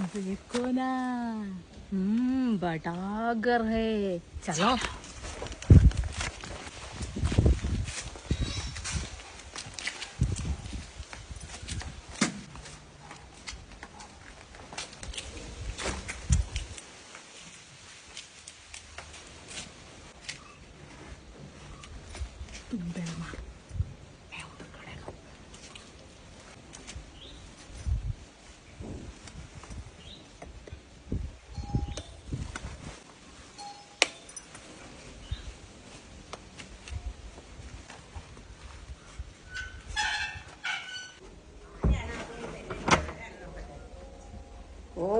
देखो ना। हम्म बड़ा घर है। चलो। तुम बैल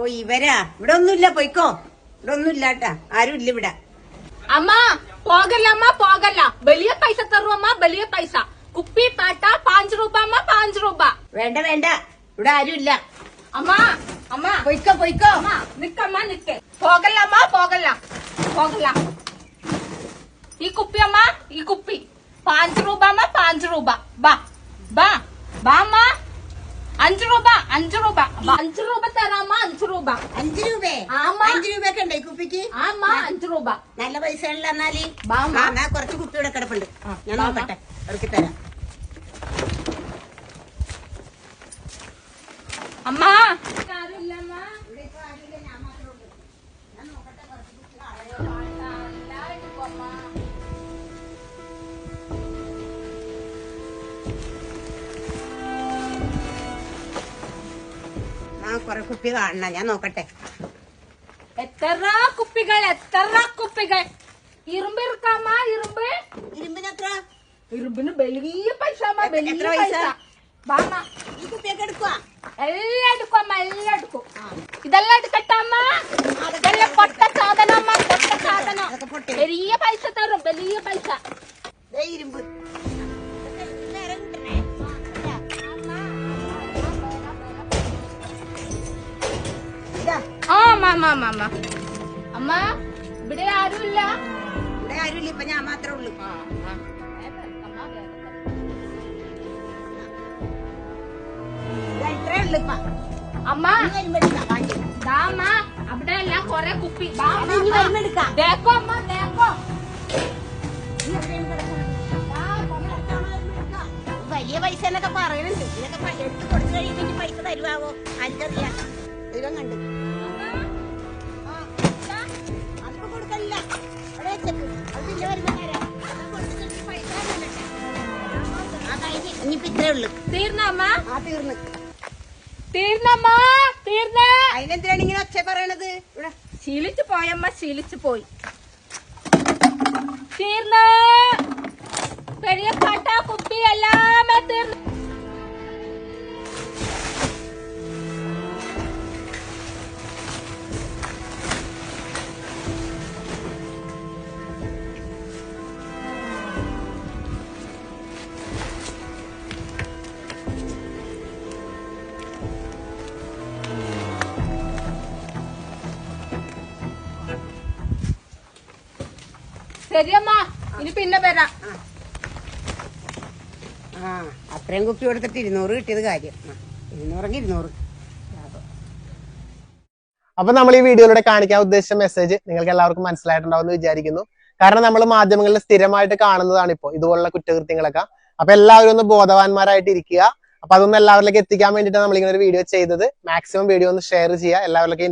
ഇവരാ. ഇവിടെ ഒന്നുമില്ല പോയിക്കോ. ഇവിടെ ഒന്നുമില്ല കേട്ടാ. ആരും ഇല്ല ഇവിടെ. അമ്മ പോകല്ല അമ്മ പോകല്ല. വലിയ പൈസ തരൂ അമ്മ വലിയ പൈസ. കുപ്പി പാട്ട പാഞ്ച് രൂപ അമ്മ പാഞ്ച് രൂപ. വേണ്ട വേണ്ട. ഇവിടെ ആരും ഇല്ല അമ്മ അമ്മ. പോയിക്കോ പോയിക്കോ. നിക്കമ്മ നിക്ക്. പോകല്ല അമ്മ പോകല്ല. പോകല്ല. ഈ കുപ്പി അമ്മ ഈ കുപ്പി. പാഞ്ച് രൂപ അമ്മ പാഞ്ച് രൂപ. ബാ ബാ ബാ അമ്മ. അഞ്ച് രൂപ അഞ്ച് രൂപ. അഞ്ച് രൂപ തരാമ അഞ്ച് രൂപ. അഞ്ചു രൂപേ. അഞ്ചു രൂപയൊക്കെ ഉണ്ടേ കുപ്പിക്ക്? ആമ്മ അഞ്ച് രൂപ. നല്ല പൈസ ഉള്ള എന്നാൽ കുറച്ച് കുപ്പിയുടെ കിടപ്പുണ്ട് ഞാൻ നോക്കട്ടെ അവർക്ക് തരാം. അമ്മ. കുറെ കുപ്പി കാണണം. ഞാൻ നോക്കട്ടെ. എത്ര കുപ്പികൾ എത്ര കുപ്പികൾ? ഇരുമ്പ് ഇരിക്കാമ്മ ഇരുമ്പ്? ഇരുമ്പിനെത്ര ഇരുമ്പിന് വലിയ പൈസ വലിയ പൈസ? പൈസ. ഈ കുപ്പിയൊക്കെ എടുക്കുക എല്ലാം എടുക്കും അമ്മ എല്ലാം എടുക്കും. ഇതെല്ലാം എടുക്കട്ടെ അമ്മ? ഇതെല്ലാം പൊട്ട സാധനം അമ്മ പൊട്ട സാധനം. വലിയ പൈസ തരും വലിയ പൈസ. അമ്മ അമ്മ അമ്മ അമ്മ ഇവിടെ ആരുമില്ല? ഇവിടെ ആരുമില്ല ഇപ്പൊ ഞാൻ മാത്രമേ ഉള്ളൂ. ഇതാ ഇത്രേ ഉള്ളു ഇപ്പൊ. അമ്മ ഇനി വരുമ്പോ എടുക്കാം ബാക്കി. ദാ അമ്മ. അവിടെ എല്ലാം കൊറേ കുപ്പി. ദാ അമ്മ. ഈ വലിയ പൈസ എന്നൊക്കെ പറയുന്നുണ്ട്. ഇതൊക്കെ എടുത്ത് കൊടുത്തു കഴിയുമ്പോ പൈസ തരുവാവോ? അഞ്ചറിയാം ദൈവം കണ്ടു. ഇനിയിപ്പോ ഇത്രേ ഉള്ളു. തീർന്ന അമ്മ? ആ തീർന്ന്. തീർന്നമ്മ തീർന്ന? അതിനെന്തിനാണ് ഇങ്ങനെ ഒച്ച പറയണത്? ഇവിടെ. ശീലിച്ചു പോയമ്മ ശീലിച്ചു പോയി. തീർന്ന? പെരിയ കട്ട കുപ്പി എല്ലാമേ തീർന്നു. ശരിയമ്മ ഇനി പിന്നെ വരാം. ആ അത്രയും കുപ്പി കൊടുത്തിട്ട് ഇരുന്നൂറ് കിട്ടിയത് കാര്യം. ഇരുന്നൂറെങ്കിൽ ഇരുന്നൂറ്. അപ്പൊ നമ്മൾ ഈ വീഡിയോയിലൂടെ കാണിക്കാൻ ഉദ്ദേശിച്ച മെസ്സേജ് നിങ്ങൾക്ക് എല്ലാവർക്കും മനസ്സിലായിട്ടുണ്ടാവും എന്ന് വിചാരിക്കുന്നു. കാരണം നമ്മൾ മാധ്യമങ്ങളിൽ സ്ഥിരമായിട്ട് കാണുന്നതാണ് ഇപ്പോൾ ഇതുപോലുള്ള കുറ്റകൃത്യങ്ങളൊക്കെ. അപ്പൊ എല്ലാവരും ഒന്ന് ബോധവാന്മാരായിട്ട് ഇരിക്കുക. അപ്പൊ അതൊന്ന് എല്ലാവരിലേക്ക് എത്തിക്കാൻ വേണ്ടിയിട്ടാണ് നമ്മൾ ഇങ്ങനെ ഒരു വീഡിയോ ചെയ്തത്. മാക്സിമം വീഡിയോ ഒന്ന് ഷെയർ ചെയ്യുക. എല്ലാവരിലേക്കും